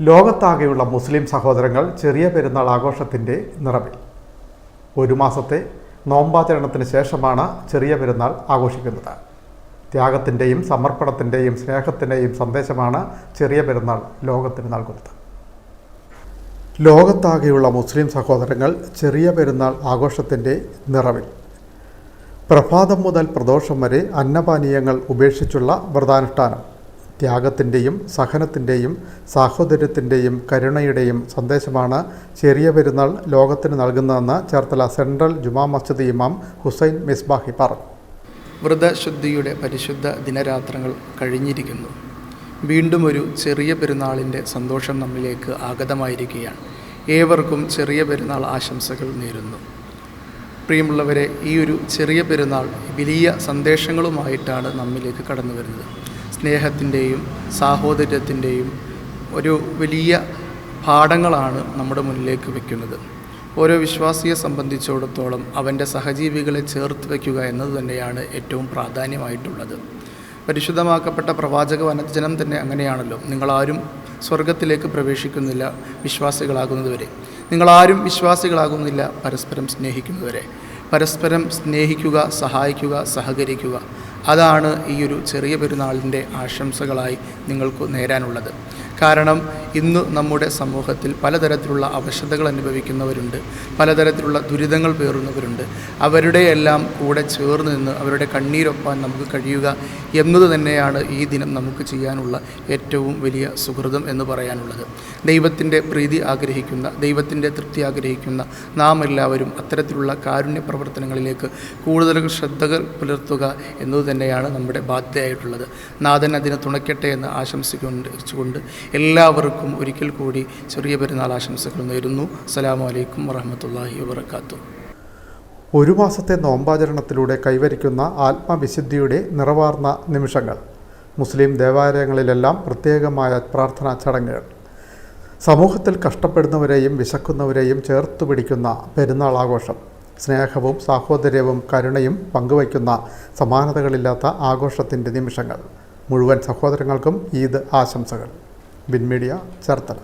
ലോകത്താകെയുള്ള മുസ്ലിം സഹോദരങ്ങൾ ചെറിയ പെരുന്നാൾ ആഘോഷത്തിന്റെ നിറവിൽ. ഒരു മാസത്തെ നോമ്പാചരണത്തിന് ശേഷമാണ് ചെറിയ പെരുന്നാൾ ആഘോഷിക്കുന്നത്. ത്യാഗത്തിന്റെയും സമർപ്പണത്തിന്റെയും സ്നേഹത്തിന്റെയും സന്ദേശമാണ് ചെറിയ പെരുന്നാൾ ലോകത്തിന് നൽകുന്നത്. ലോകത്താകെയുള്ള മുസ്ലിം സഹോദരങ്ങൾ ചെറിയ പെരുന്നാൾ ആഘോഷത്തിന്റെ നിറവിൽ. പ്രഭാതം മുതൽ പ്രദോഷം വരെ അന്നപാനീയങ്ങൾ ഉപേക്ഷിച്ചുള്ള വ്രതാനുഷ്ഠാനം. ത്യാഗത്തിന്റെയും സഹനത്തിന്റെയും സാഹോദര്യത്തിന്റെയും കരുണയുടെയും സന്ദേശമാണ് ചെറിയ പെരുന്നാൾ ലോകത്തിന് നൽകുന്നതെന്ന് ചേർത്തല സെൻട്രൽ ജുമാ മസ്ജിദ് ഇമാം ഹുസൈൻ മിസ്ബാഹി പറഞ്ഞു. വ്രതശുദ്ധിയുടെ പരിശുദ്ധ ദിനരാത്രങ്ങൾ കഴിഞ്ഞിരിക്കുന്നു. വീണ്ടും ഒരു ചെറിയ പെരുന്നാളിന്റെ സന്തോഷം നമ്മിലേക്ക് ആഗതമായിരിക്കുകയാണ്. ഏവർക്കും ചെറിയ പെരുന്നാൾ ആശംസകൾ നേരുന്നു. പ്രിയമുള്ളവരെ ഈ ഒരു ചെറിയ പെരുന്നാൾ വലിയ സന്ദേശങ്ങളുമായിട്ടാണ് നമ്മിലേക്ക് കടന്നു വരുന്നത് സ്നേഹത്തിന്റെയും സാഹോദര്യത്തിന്റെയും ഒരു വലിയ പാഠങ്ങളാണ് നമ്മുടെ മുന്നിലേക്ക് വയ്ക്കുന്നത്. ഓരോ വിശ്വാസിയെ സംബന്ധിച്ചിടത്തോളം അവന്റെ സഹജീവികളെ ചേർത്ത് വയ്ക്കുക എന്നത് തന്നെയാണ് ഏറ്റവും പ്രാധാന്യമായിട്ടുള്ളത്. പരിശുദ്ധമാക്കപ്പെട്ട പ്രവാചക വനജനം തന്നെ അങ്ങനെയാണല്ലോ. നിങ്ങളാരും സ്വർഗത്തിലേക്ക് പ്രവേശിക്കുന്നില്ല വിശ്വാസികളാകുന്നതുവരെ. നിങ്ങളാരും വിശ്വാസികളാകുന്നില്ല പരസ്പരം സ്നേഹിക്കുന്നതുവരെ. പരസ്പരം സ്നേഹിക്കുക സഹായിക്കുക സഹകരിക്കുക അതാണ് ഈ ഒരു ചെറിയ പെരുന്നാളിന്റെ ആശംസകളായി നിങ്ങൾക്ക് നേരാനുള്ളത്. കാരണം ഇന്ന് നമ്മുടെ സമൂഹത്തിൽ പലതരത്തിലുള്ള അവശതകൾ അനുഭവിക്കുന്നവരുണ്ട് പലതരത്തിലുള്ള ദുരിതങ്ങൾ പേറുന്നവരുണ്ട്. അവരുടെയെല്ലാം കൂടെ ചേർന്ന് നിന്ന് അവരുടെ കണ്ണീരൊപ്പാൻ നമുക്ക് കഴിയുക എന്നത് തന്നെയാണ് ഈ ദിനം നമുക്ക് ചെയ്യാനുള്ള ഏറ്റവും വലിയ സുഹൃതം എന്ന് പറയാനുള്ളത്. ദൈവത്തിന്റെ പ്രീതി ആഗ്രഹിക്കുന്ന ദൈവത്തിന്റെ തൃപ്തി ആഗ്രഹിക്കുന്ന നാം എല്ലാവരും അത്തരത്തിലുള്ള കാരുണ്യ പ്രവർത്തനങ്ങളിലേക്ക് കൂടുതൽ ശ്രദ്ധകൾ പുലർത്തുക എന്നത് തന്നെയാണ് നമ്മുടെ ബാധ്യതയായിട്ടുള്ളത്. നാഥൻ അതിനെ തുണയ്ക്കട്ടെ എന്ന് ആശംസിക്കൊണ്ട് എല്ലാവർക്കും ഒരിക്കൽ കൂടി ചെറിയ പെരുന്നാൾ ആശംസകൾ നേരുന്നു. അസ്സലാമു അലൈക്കും വറഹമത്തല്ലാഹി വബർക്കാത്തു ഒരു മാസത്തെ നോമ്പാചരണത്തിലൂടെ കൈവരിക്കുന്ന ആത്മവിശുദ്ധിയുടെ നിറവാർന്ന നിമിഷങ്ങൾ മുസ്ലിം ദേവാലയങ്ങളിലെല്ലാം പ്രത്യേകമായ പ്രാർത്ഥനാ ചടങ്ങുകൾ സമൂഹത്തിൽ കഷ്ടപ്പെടുന്നവരെയും വിശക്കുന്നവരെയും ചേർത്ത് പിടിക്കുന്ന പെരുന്നാൾ ആഘോഷം സ്നേഹവും സാഹോദര്യവും കരുണയും പങ്കുവയ്ക്കുന്ന സമാനതകളില്ലാത്ത ആഘോഷത്തിന്റെ നിമിഷങ്ങൾ. മുഴുവൻ സഹോദരങ്ങൾക്കും ഈദ് ആശംസകൾ. ബിൻ മീഡിയ ചേർത്തല.